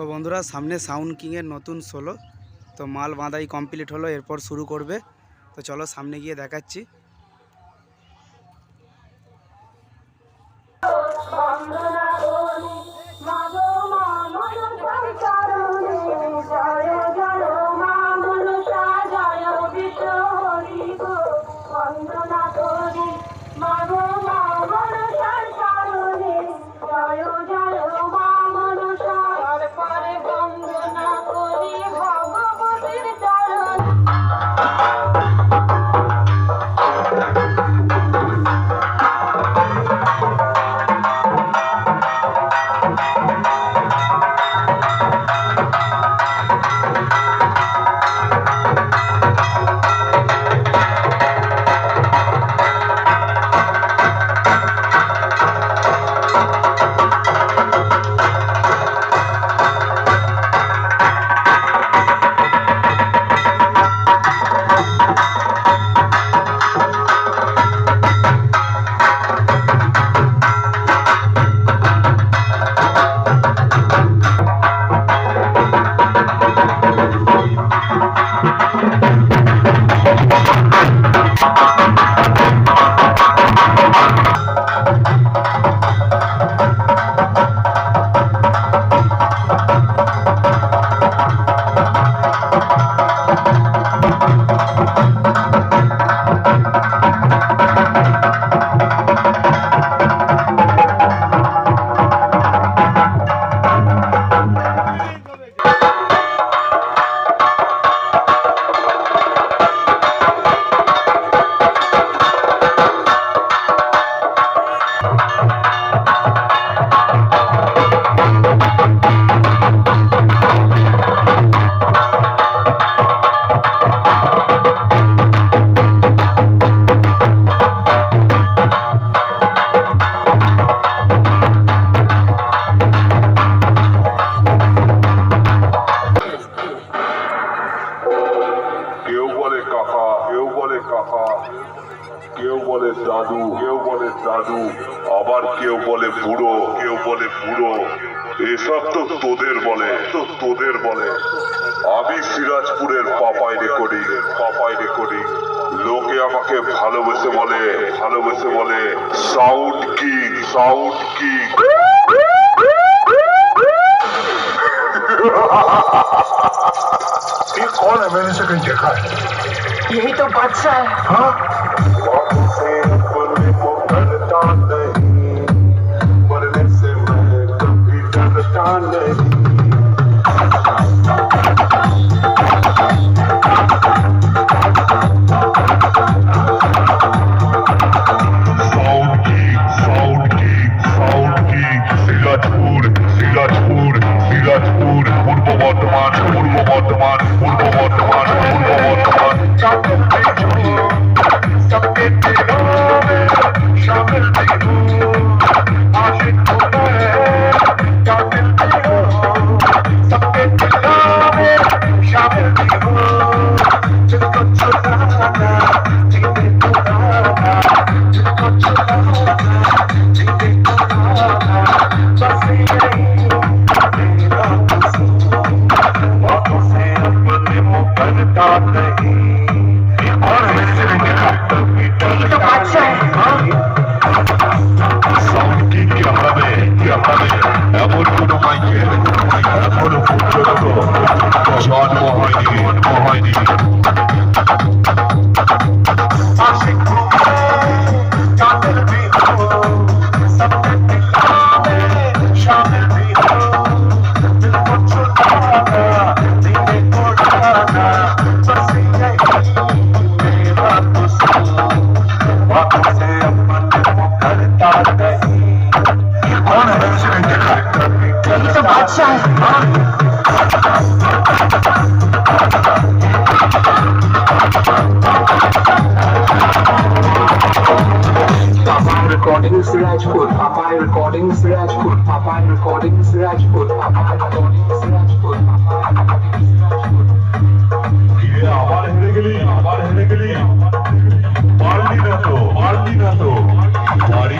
তো বন্ধুরা, সামনে সাউন্ড কিংয়ের নতুন সোলো তো মাল বাঁধাই কমপ্লিট হলো, এরপর শুরু করবে। তো চলো সামনে গিয়ে দেখাচ্ছি। বলে দাদু কেউ বলে দাদু আবার কেউ বলে বুড়ো কেউ বলে বুড়ো এসব তো তোদের বলে তো তোদের বলে আমি সিরাজপুরের পাপাই রেকর্ডিং পাপাই রেকর্ডিং লোকে আমাকে ভালোবেসে বলে ভালোবেসে বলে সাউন্ড কিং সাউন্ড কিং ये कौन है मैंने इसे कहीं देखा है यही तो बादशाह है हाँ sound king sound king sound king Sirajpur Sirajpur Sirajpur Purba Bardhaman Purba Bardhaman পূর্ব कौन Recordings, Rajput, Papa Popeye recording Sirajpur. Popeye recording Sirajpur. কিরে আবার হেরে গেলি আবার হেরে গেলি পারলি না তো পারলি না তো বাড়ি